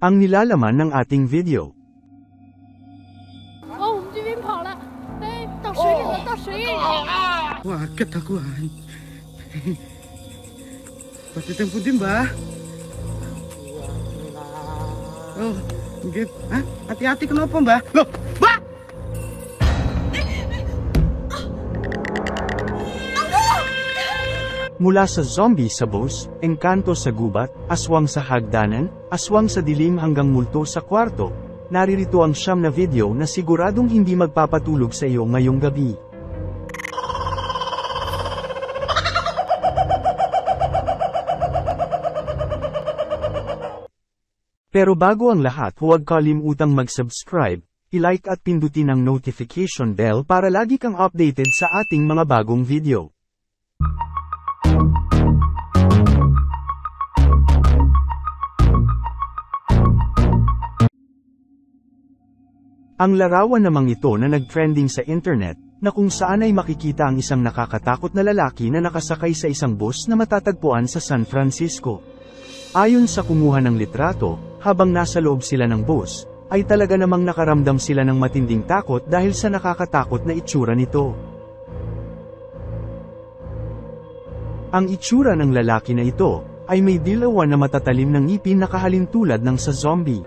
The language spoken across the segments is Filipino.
ang nilalaman ng ating video. Oh, Wah, ketakuan. Pati tempo din ba? Oh, good. Ha? Ah, Hati-hati kenapa, Mbak? Loh, Mbak! Mula sa zombie sa bus, engkanto sa gubat, aswang sa hagdanan, aswang sa dilim hanggang multo sa kwarto, naririto ang siyam na video na siguradong hindi magpapatulog sa iyo ngayong gabi. Pero bago ang lahat huwag kalimutang mag-subscribe, i-like at pindutin ang notification bell para lagi kang updated sa ating mga bagong video. Ang larawan namang ito na nag-trending sa internet, na kung saan ay makikita ang isang nakakatakot na lalaki na nakasakay sa isang bus na matatagpuan sa San Francisco. Ayon sa kumuha ng litrato, habang nasa loob sila ng bus, ay talaga namang nakaramdam sila ng matinding takot dahil sa nakakatakot na itsura nito. Ang itsura ng lalaki na ito, ay may dilawan na matatalim ng ngipin na kahalin tulad ng sa zombie.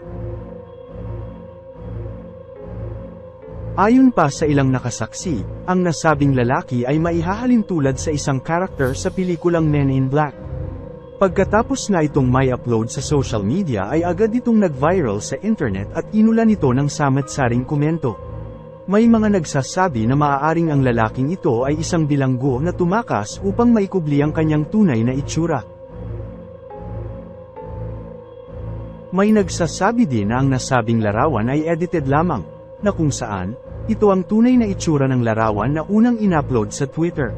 Ayon pa sa ilang nakasaksi, ang nasabing lalaki ay maihahalin tulad sa isang karakter sa pelikulang Men in Black. Pagkatapos na itong may upload sa social media ay agad itong nag-viral sa internet at inulan ito ng samat-saring komento. May mga nagsasabi na maaaring ang lalaking ito ay isang bilanggo na tumakas upang maikubli ang kanyang tunay na itsura. May nagsasabi din na ang nasabing larawan ay edited lamang, na kung saan, ito ang tunay na itsura ng larawan na unang inupload sa Twitter.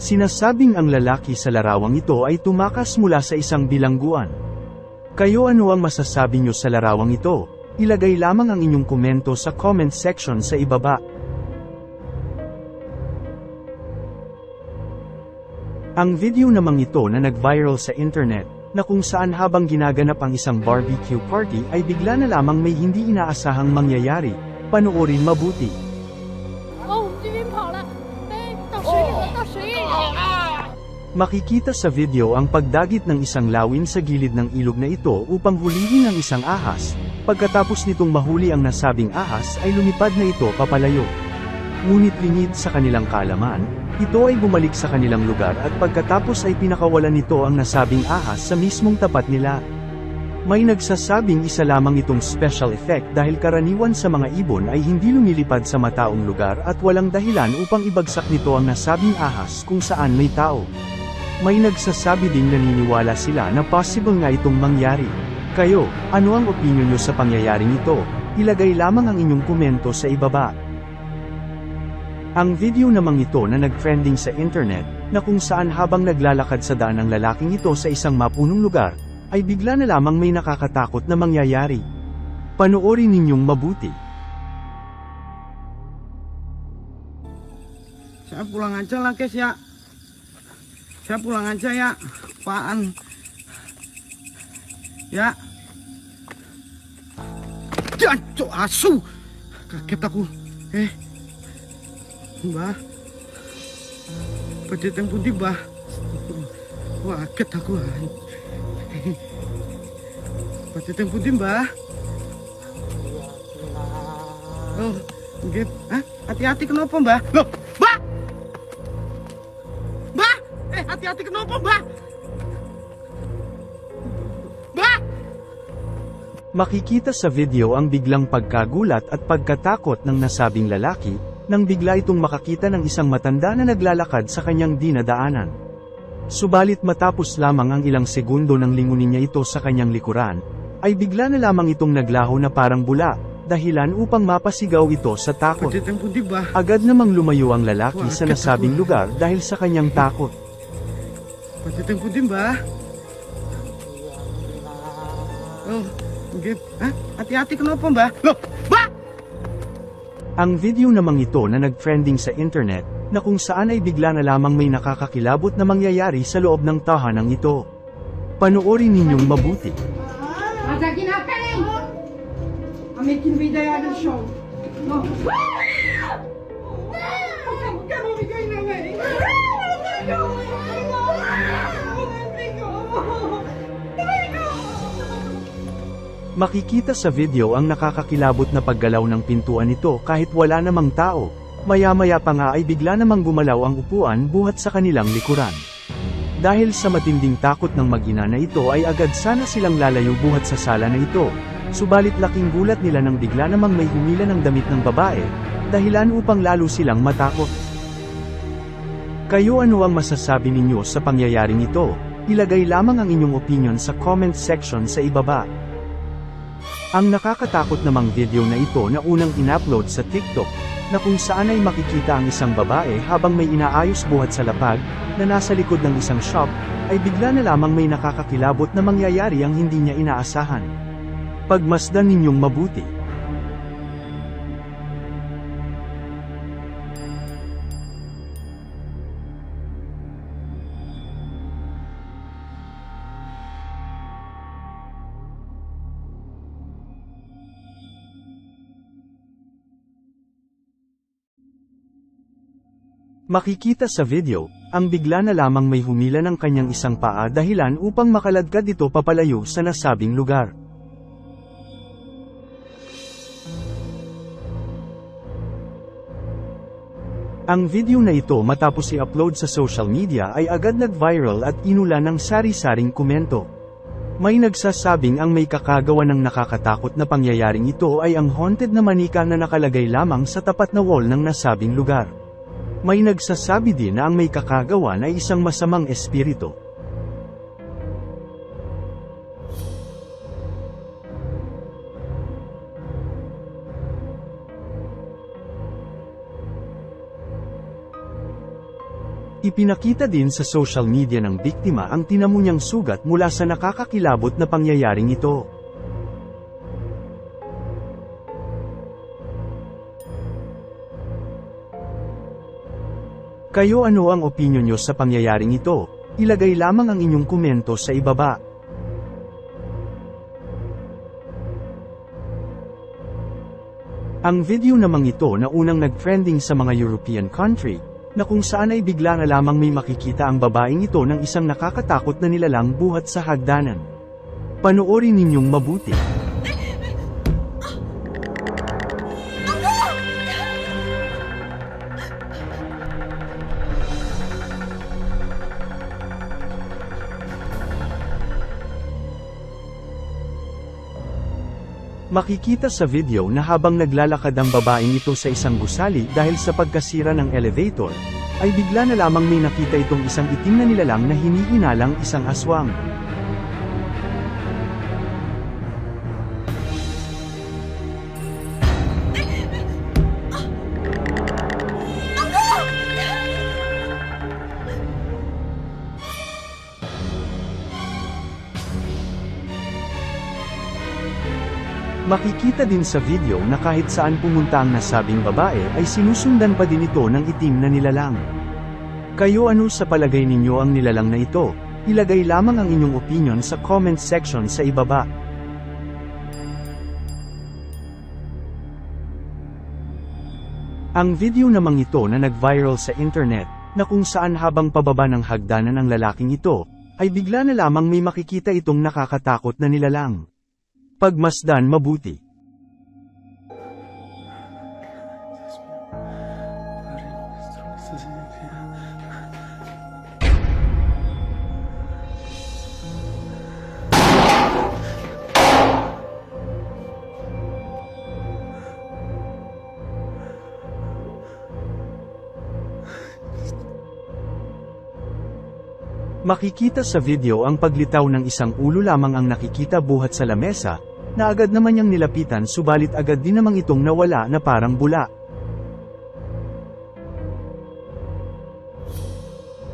Sinasabing ang lalaki sa larawang ito ay tumakas mula sa isang bilangguan. Kayo ano ang masasabi nyo sa larawang ito? Ilagay lamang ang inyong komento sa comment section sa ibaba. Ang video namang ito na nag-viral sa internet, na kung saan habang ginaganap ang isang barbecue party ay bigla na lamang may hindi inaasahang mangyayari, Panoorin mabuti. Makikita sa video ang pagdagit ng isang lawin sa gilid ng ilog na ito upang hulihin ang isang ahas. Pagkatapos nitong mahuli ang nasabing ahas ay lumipad na ito papalayo. Ngunit lingid sa kanilang kalaman, ito ay bumalik sa kanilang lugar at pagkatapos ay pinakawalan nito ang nasabing ahas sa mismong tapat nila. May nagsasabing isa lamang itong special effect dahil karaniwan sa mga ibon ay hindi lumilipad sa mataong lugar at walang dahilan upang ibagsak nito ang nasabing ahas kung saan may tao. May nagsasabi ding naniniwala sila na possible nga itong mangyari. Kayo, ano ang opinion nyo sa pangyayaring ito? Ilagay lamang ang inyong komento sa ibaba. Ang video namang ito na nag-trending sa internet, na kung saan habang naglalakad sa daan ang lalaking ito sa isang mapunong lugar, ay bigla na lamang may nakakatakot na mangyayari. Panoorin ninyong mabuti. Saya pulang aja lah, guys ya. Saya pulang aja ya. Apaan? Ya. Jancok asu. Kaget aku. Eh. Mbah. Pada tempo di mbah. Kaget aku. Pada tempo di mbah. Oh, git. Hah? Hati-hati kenapa, Mbah? Loh, Mbah! Mbah! Eh, hati-hati kenapa, Mbah? Mbah! Makikita sa video ang biglang pagkagulat at pagkatakot ng nasabing lalaki, nang bigla itong makakita ng isang matanda na naglalakad sa kanyang dinadaanan. Subalit matapos lamang ang ilang segundo nang lingunin niya ito sa kanyang likuran, ay bigla na lamang itong naglaho na parang bula, dahilan upang mapasigaw ito sa takot. Agad namang lumayo ang lalaki sa nasabing lugar dahil sa kanyang takot. Pada tempo di, Mbah. Oh, git. Hah? Hati-hati kenapa, Mbah? Loh, Mbah! Ang video namang ito na nag-trending sa internet, na kung saan ay bigla na lamang may nakakakilabot na mangyayari sa loob ng tahanang ito. Panoorin ninyong mabuti. Masakin apa ni? Amikin video ada show. No. Mau bikin nama ni. Makikita sa video ang nakakakilabot na paggalaw ng pintuan nito kahit wala namang tao. Maya-maya pa nga ay bigla namang gumalaw ang upuan buhat sa kanilang likuran. Dahil sa matinding takot ng mag-ina na ito ay agad sana silang lalayo buhat sa sala na ito. Subalit laking gulat nila nang bigla namang may humila ng damit ng babae, dahilan upang lalo silang matakot. Kayo ano ang masasabi ninyo sa pangyayaring ito? Ilagay lamang ang inyong opinion sa comment section sa ibaba. Ang nakakatakot namang video na ito na unang inupload sa TikTok, na kung saan ay makikita ang isang babae habang may inaayos buhat sa lapag, na nasa likod ng isang shop, ay bigla na lamang may nakakakilabot na mangyayari ang hindi niya inaasahan. Pagmasdan ninyong mabuti. Makikita sa video, ang bigla na lamang may humila ng kanyang isang paa dahilan upang makaladkad ito papalayo sa nasabing lugar. Ang video na ito matapos i-upload sa social media ay agad nag-viral at inula ng sari-saring komento. May nagsasabing ang may kakagawa ng nakakatakot na pangyayaring ito ay ang haunted na manika na nakalagay lamang sa tapat na wall ng nasabing lugar. May nagsasabi din na ang may kakagawan ay isang masamang espiritu. Ipinakita din sa social media ng biktima ang tinamo niyang sugat mula sa nakakakilabot na pangyayaring ito. Kayo ano ang opinion nyo sa pangyayaring ito? Ilagay lamang ang inyong komento sa ibaba. Ang video namang ito na unang nag-trending sa mga European country, na kung saan ay bigla na lamang may makikita ang babaeng ito ng isang nakakatakot na nilalang buhat sa hagdanan. Panoorin ninyong mabuti. Makikita sa video na habang naglalakad ang babaeng ito sa isang gusali dahil sa pagkasira ng elevator, ay bigla na lamang may nakita itong isang itim na nilalang na hinihinalang isang aswang. Makikita din sa video na kahit saan pumunta ang nasabing babae ay sinusundan pa din ito ng itim na nilalang. Kayo ano sa palagay ninyo ang nilalang na ito? Ilagay lamang ang inyong opinion sa comment section sa ibaba. Ang video namang ito na nag-viral sa internet, na kung saan habang pababa ng hagdanan ang lalaking ito, ay bigla na lamang may makikita itong nakakatakot na nilalang. Pagmasdan mabuti. Makikita sa video ang paglitaw ng isang ulo lamang ang nakikita buhat sa lamesa, na agad naman niyang nilapitan subalit agad din namang itong nawala na parang bula.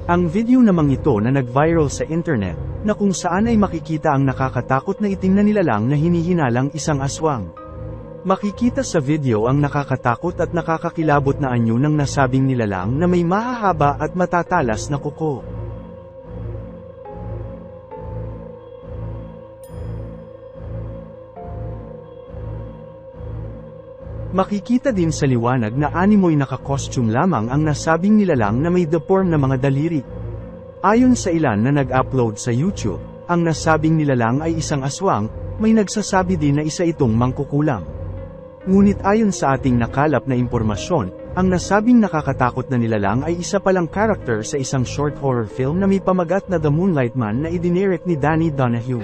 Ang video namang ito na nag-viral sa internet, na kung saan ay makikita ang nakakatakot na itim na nilalang na hinihinalang isang aswang. Makikita sa video ang nakakatakot at nakakakilabot na anyo ng nasabing nilalang na may mahahaba at matatalas na kuko. Makikita din sa liwanag na animoy naka-costume lamang ang nasabing nilalang na may deform na mga daliri. Ayon sa ilan na nag-upload sa YouTube, ang nasabing nilalang ay isang aswang, may nagsasabi din na isa itong mangkukulam. Ngunit ayon sa ating nakalap na impormasyon, ang nasabing nakakatakot na nilalang ay isa palang character sa isang short horror film na may pamagat na The Moonlight Man na idinirect ni Danny Donahue.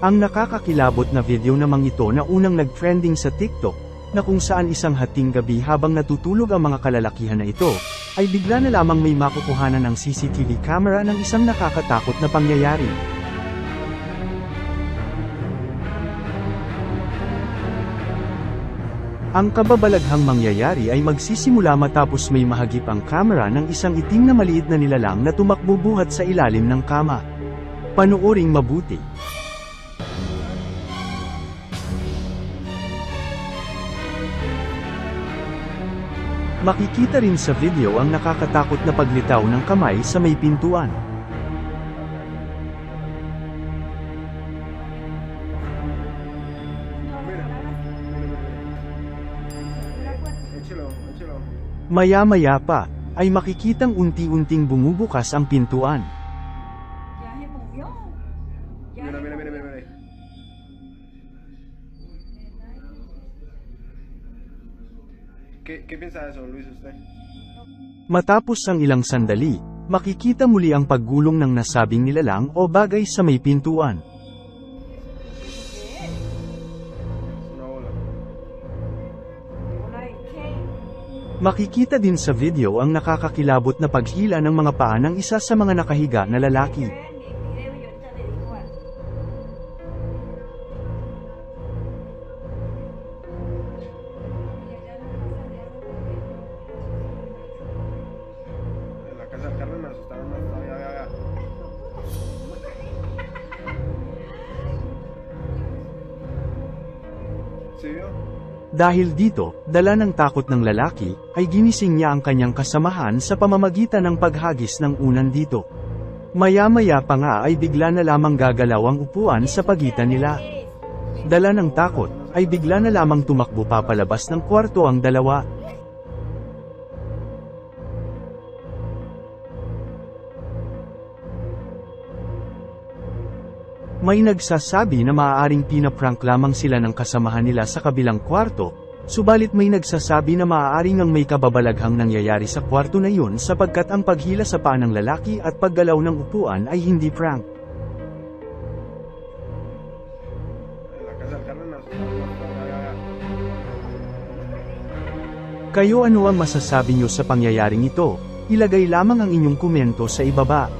Ang nakakakilabot na video namang ito na unang nag-trending sa TikTok, na kung saan isang hating gabi habang natutulog ang mga kalalakihan na ito, ay bigla na lamang may makukuhanan ng CCTV camera ng isang nakakatakot na pangyayari. Ang kababalaghang mangyayari ay magsisimula matapos may mahagip ang camera ng isang itim na maliit na nilalang na tumakbo buhat sa ilalim ng kama. Panuoring mabuti. Makikita rin sa video ang nakakatakot na paglitaw ng kamay sa may pintuan. Maya-maya pa, ay makikitang unti-unting bumubukas ang pintuan. ¿Qué piensa de eso, Luis, usted? Matapos ang ilang sandali, makikita muli ang paggulong ng nasabing nilalang o bagay sa may pintuan. Makikita din sa video ang nakakakilabot na paghila ng mga paa ng isa sa mga nakahiga na lalaki. Dahil dito, dala ng takot ng lalaki, ay ginising niya ang kanyang kasamahan sa pamamagitan ng paghagis ng unan dito. Maya-maya pa nga ay bigla na lamang gagalaw ang upuan sa pagitan nila. Dala ng takot, ay bigla na lamang tumakbo papalabas ng kwarto ang dalawa. May nagsasabi na maaaring pinaprank lamang sila ng kasamahan nila sa kabilang kwarto, subalit may nagsasabi na maaaring ang may kababalaghang nangyayari sa kwarto na yun sapagkat ang paghila sa paa ng lalaki at paggalaw ng upuan ay hindi prank. Kayo ano ang masasabi nyo sa pangyayaring ito? Ilagay lamang ang inyong komento sa ibaba.